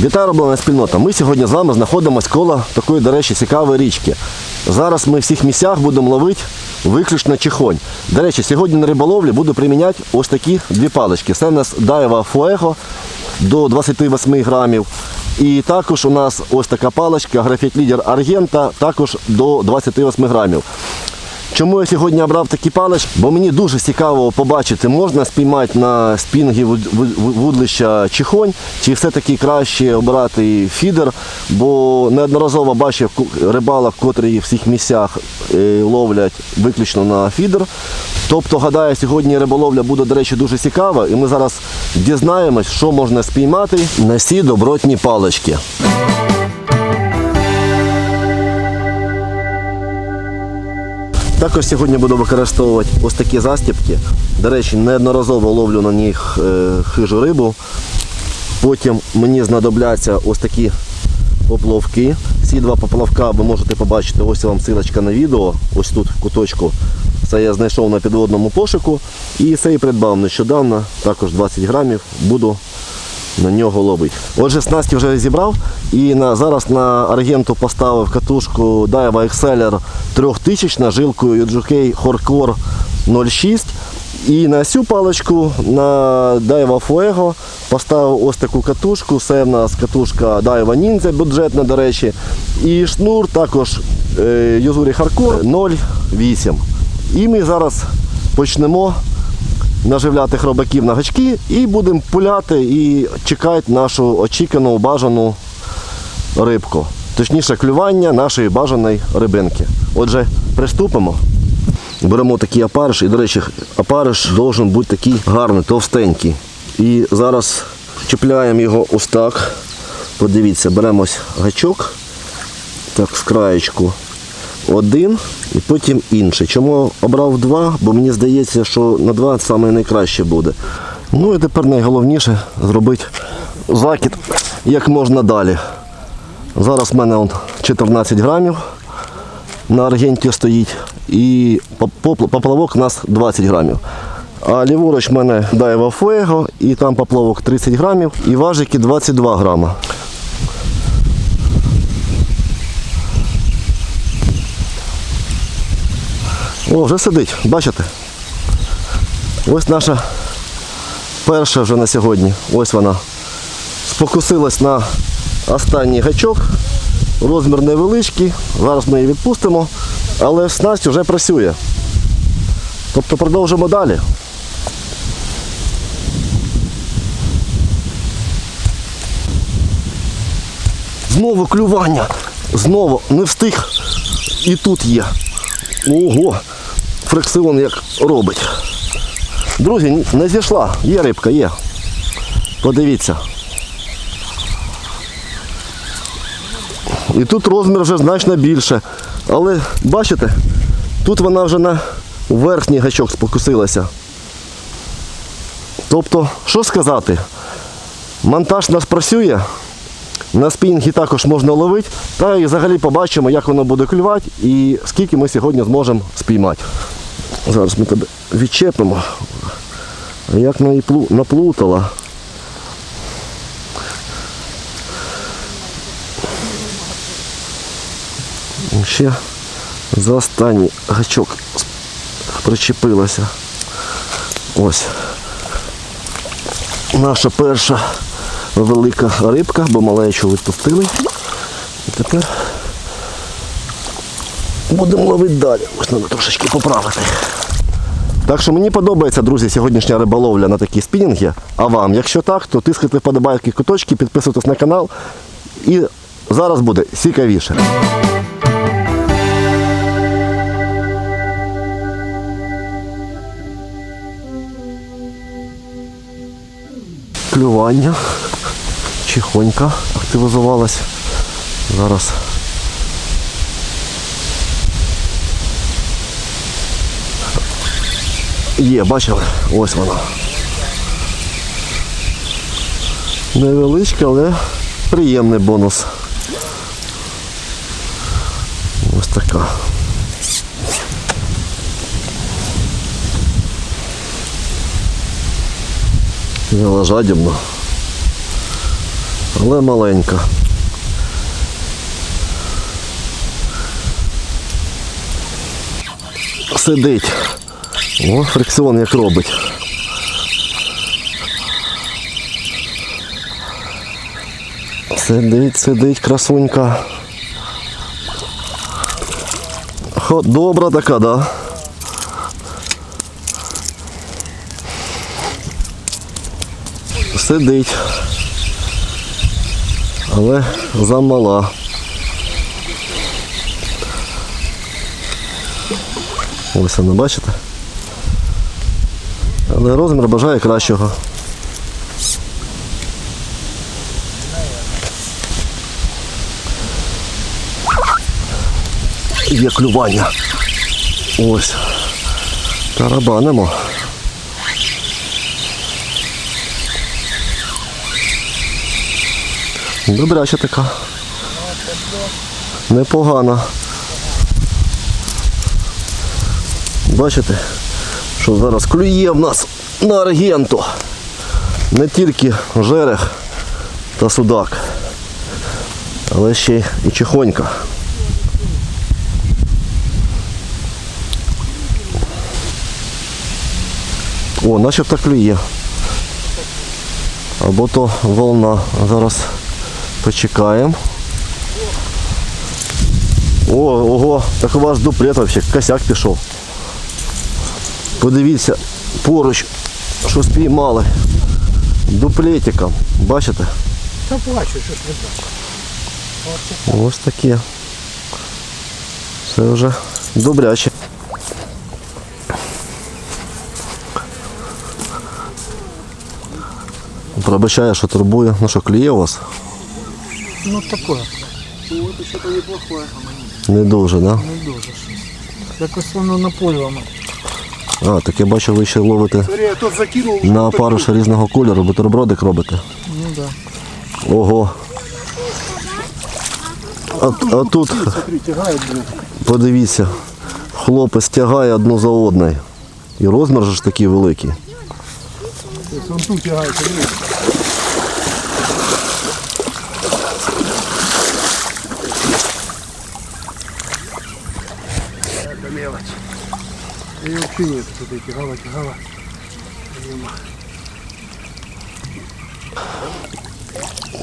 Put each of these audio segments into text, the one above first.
Вітаю роблена спільнота. Ми сьогодні з вами знаходимося коло такої, до речі, цікавої річки. Зараз ми в всіх місцях будемо ловити виключно чихонь. До речі, сьогодні на риболовлі буду приміняти ось такі дві палички. Це у нас Дайва Фуего до 28 грамів. І також у нас ось така паличка, графіт лідер Аргента, також до 28 грамів. Чому я сьогодні обрав такі палички? Бо мені дуже цікаво побачити, можна спіймати на вуд- вудлища чихонь, чи все-таки краще обирати фідер, бо неодноразово бачив рибалок, котрі в всіх місцях е, ловлять виключно на фідер. Тобто, гадаю, сьогодні риболовля буде, до речі, дуже цікава, і ми зараз дізнаємось, що можна спіймати на ці добротні палички. Також сьогодні буду використовувати ось такі застіпки. До речі, неодноразово ловлю на них е, хижу рибу. Потім мені знадобляться ось такі поплавки. Ці два поплавка ви можете побачити, ось вам силочка на відео, ось тут в куточку. Це я знайшов на підводному пошуку. І цей придбав нещодавно, також 20 грамів, буду на нього ловить. Отже, снасті вже зібрав і на, зараз на аргенту поставив катушку Daiwa Exceller 3000 на жилкою UJK Horcore 06. І на цю паличку на Daiwa Fuego поставив ось таку катушку. Це в нас катушка Daiwa Ninja бюджетна, до речі. І шнур також е, Юзурі Hardcore 0,8. І ми зараз почнемо наживляти хробаків на гачки і будемо пуляти і чекати нашу очікану бажану рибку. Точніше, клювання нашої бажаної рибинки. Отже, приступимо. Беремо такий опариш, і, до речі, опариш має бути такий гарний, товстенький. І зараз чіпляємо його ось так. Подивіться, беремо гачок, так, з краєчку один і потім інший. Чому обрав два? Бо мені здається, що на два саме найкраще буде. Ну і тепер найголовніше зробити закид як можна далі. Зараз в мене он 14 грамів на аргенті стоїть і поплавок у нас 20 грамів. А ліворуч в мене Daiwa Fuego і там поплавок 30 грамів і важики 22 грама. О, вже сидить, бачите? Ось наша перша вже на сьогодні. Ось вона. Спокусилась на останній гачок. Розмір невеличкий. Зараз ми її відпустимо, але снасть вже працює. Тобто продовжимо далі. Знову клювання. Знову не встиг. І тут є. Ого, фрикціон як робить. Друзі, не зійшла, є рибка, є. Подивіться. І тут розмір вже значно більше. Але бачите, тут вона вже на верхній гачок спокусилася. Тобто, що сказати? Монтаж нас працює. На спінгі також можна ловити, та і взагалі побачимо, як воно буде клювати і скільки ми сьогодні зможемо спіймати. Зараз ми тебе відчепимо. Як наплутала. Ще за останній гачок причепилася. Ось. Наша перша велика рибка, бо малечу відпустили. І тепер будемо ловити далі. Ось треба трошечки поправити. Так що мені подобається, друзі, сьогоднішня риболовля на такі спінінги. А вам, якщо так, то тискайте вподобайки куточки, підписуйтесь на канал. І зараз буде цікавіше. Клювання. Чихонька активізувалась. Зараз. Є, бачили? Ось вона. Невеличка, але приємний бонус. Ось така. Взяла жадібно. але маленька. Сидить. О, фрикціон як робить. Сидить, сидить, красунька. Хо, добра така, да. Сидить. Але замала. Ось вона, бачите? Але розмір бажає кращого. Є клювання. Ось. Тарабанимо. Добряча така. Непогана. Бачите, що зараз клює в нас на аргенту. Не тільки жерех та судак, але ще і чехонька. О, начебто клює. Або то волна. Зараз почекаємо. О, ого, так у вас дуплет вообще, косяк пішов. Подивіться, поруч, що спіймали. Дуплетиком. Бачите? Та плачу, що ж не так. Ось таке. Це вже добряче. Пробачаю, що турбує. Ну що, клює у вас? Ну таке. Ну, це що-то неплохое. Не дуже, да? Не дуже. Якось воно напоювано. А, так я бачу, ви ще ловите Смотри, я тот закинул. на опарыша різного кольору, бутербродик робите. Ну да. Ого. А, а тут, Смотри, тягает, блин. подивіться, хлопець тягає одну за одною. І розмір же ж такий великий. То есть он тут тягает, смотри. Это мелочь. И вообще нет, смотри, тягала, тягала. Нема.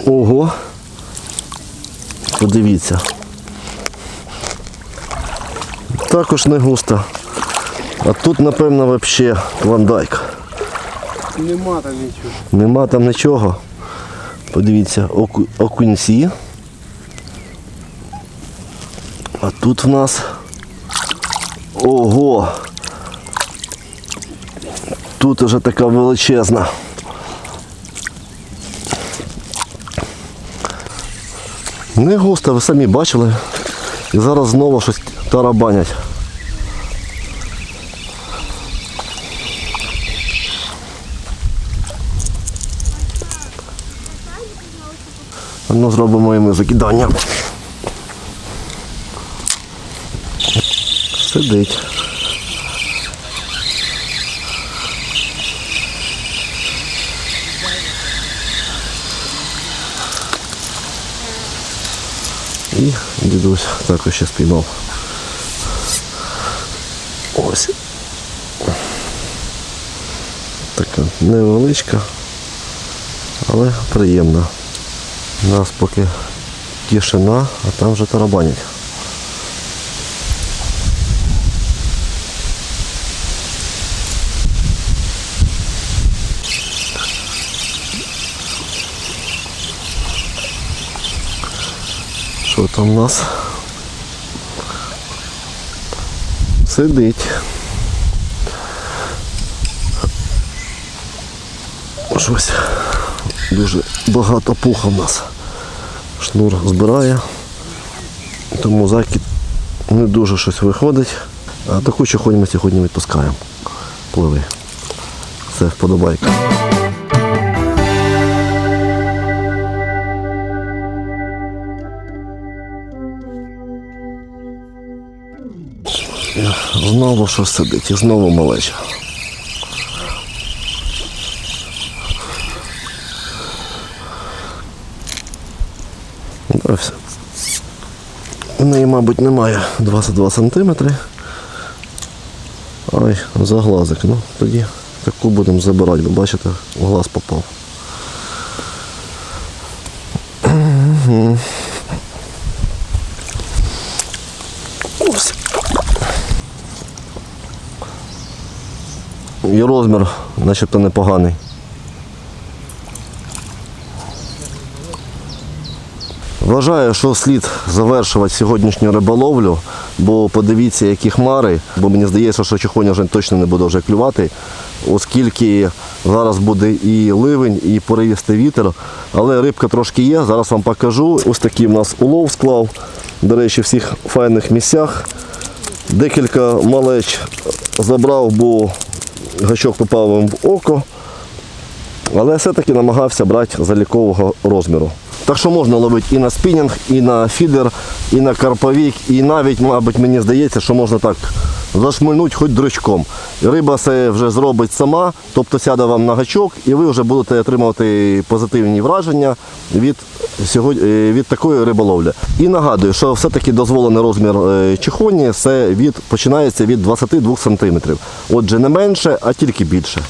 Ого. Подивіться. Також не густо. А тут, напевно, взагалі клондайк. Нема там ничего. Нема там нічого. Подивіться, оку- окунці. А тут в нас. Ого! Тут уже така величезна. Не густо, ви самі бачили. І зараз знову щось тарабанять. Ну, зробимо і ми закидання. Сидить. І дідусь також ще спіймав. Ось. Така невеличка, але приємна. У нас поки тишина, а там вже тарабанять. Що у нас? Сидить. Щось дуже багато пуха в нас. Шнур збирає, тому закид не дуже щось виходить. А таку чохонь ми сьогодні відпускаємо. Пливи. Це вподобайка. Знову щось сидить і знову малеча. Все. У неї, мабуть, немає 22 сантиметри. Ай, за глазик. Ну, тоді таку будемо забирати. Ви бачите, глаз попав. І розмір начебто непоганий. Вважаю, що слід завершувати сьогоднішню риболовлю, бо подивіться, які хмари, бо мені здається, що чехоня вже точно не буде вже клювати, оскільки зараз буде і ливень, і поривістий вітер. Але рибка трошки є, зараз вам покажу. Ось такий в нас улов склав. До речі, в всіх файних місцях. Декілька малеч забрав, бо гачок попав вам в око але все-таки намагався брати залікового розміру. Так що можна ловити і на спінінг, і на фідер, і на карповік, і навіть, мабуть, мені здається, що можна так зашмульнути хоч дрючком. Риба це вже зробить сама, тобто сяде вам на гачок, і ви вже будете отримувати позитивні враження від, е, від такої риболовлі. І нагадую, що все-таки дозволений розмір чехоні це від, починається від 22 см. Отже, не менше, а тільки більше.